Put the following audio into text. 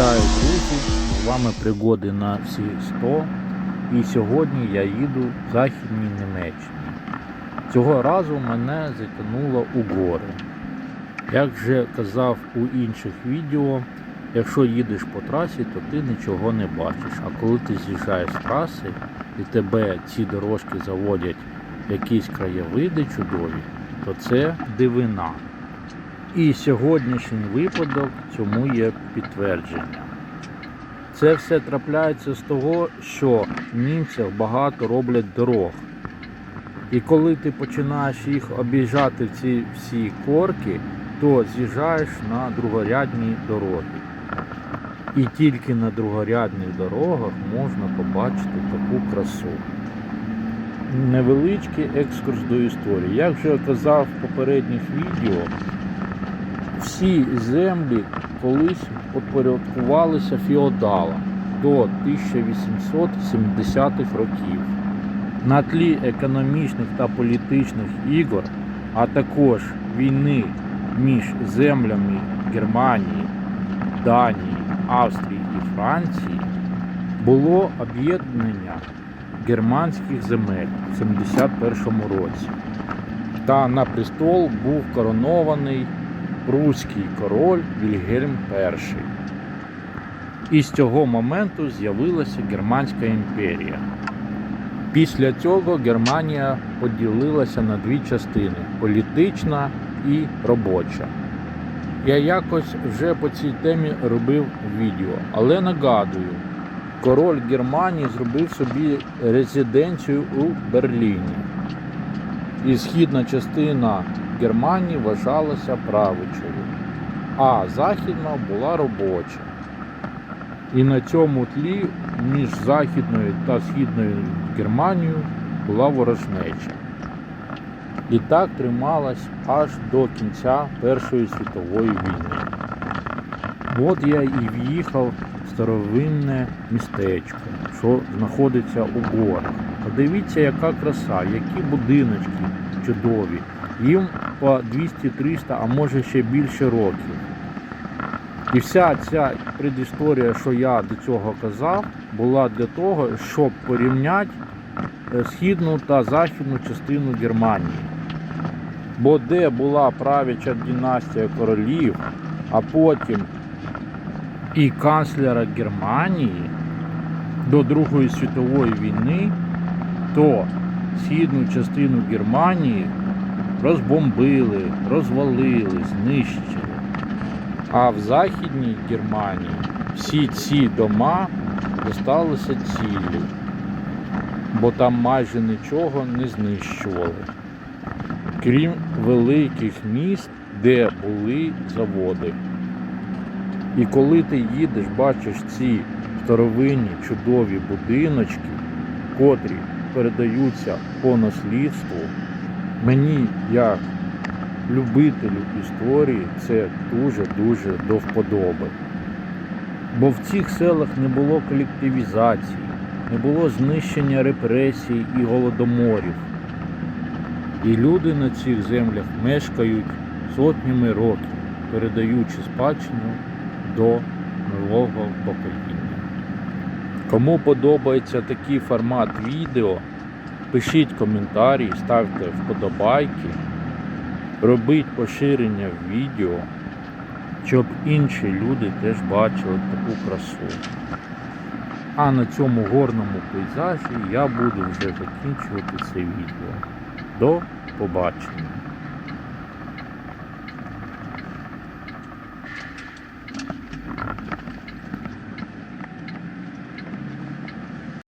Вітаю, друзі! З вами пригоди на всі 100. І сьогодні я їду в Західній Німеччині. Цього разу мене затягнуло у гори. Як вже казав у інших відео, якщо їдеш по трасі, то ти нічого не бачиш. А коли ти з'їжджаєш з траси і тебе ці дорожки заводять в якісь краєвиди чудові, то це дивина. І сьогоднішній випадок цьому є підтвердження. Це все трапляється з того, що в німцях багато роблять дорог. І коли ти починаєш їх об'їжджати в ці всі корки, то з'їжджаєш на другорядні дороги. І тільки на другорядних дорогах можна побачити таку красу. Невеличкий екскурс до історії. Як вже казав в попередніх відео, всі землі колись підпорядкувалися феодалам до 1870-х років. На тлі економічних та політичних ігор, а також війни між землями Германії, Данії, Австрії і Франції було об'єднання германських земель в 71 році. Та на престол був коронований пруський король Вільгельм І. І з цього моменту з'явилася Германська імперія. Після цього Германія поділилася на дві частини політична і робоча. Я якось вже по цій темі робив відео, але нагадую, король Германії зробив собі резиденцію у Берліні. І східна частина Германії вважалася правичою, а західна була робоча. І на цьому тлі між Західною та Східною Германією була ворожнеча. І так трималась аж до кінця Першої світової війни. От я і в'їхав в старовинне містечко, що знаходиться у горах. Подивіться, яка краса, які будиночки чудові. Їм по 200-300, а може ще більше років. І вся ця предісторія, що я до цього казав, була для того, щоб порівняти е, східну та західну частину Германії. Бо де була правяча династія королів, а потім і канцлера Германії до Другої світової війни, то східну частину Германії розбомбили, розвалили, знищили. А в Західній Германії всі ці дома залишилися цілі, бо там майже нічого не знищували, крім великих міст, де були заводи. І коли ти їдеш, бачиш ці старовинні чудові будиночки, котрі передаються по наслідству, мені як любителю історії це дуже-дуже до вподоби. Бо в цих селах не було колективізації, не було знищення репресій і голодоморів. І люди на цих землях мешкають сотнями років, передаючи спадщину до нового покоління. Кому подобається такий формат відео, пишіть коментарі, ставте вподобайки, робіть поширення відео, щоб інші люди теж бачили таку красу. А на цьому горному пейзажі я буду вже закінчувати це відео. До побачення!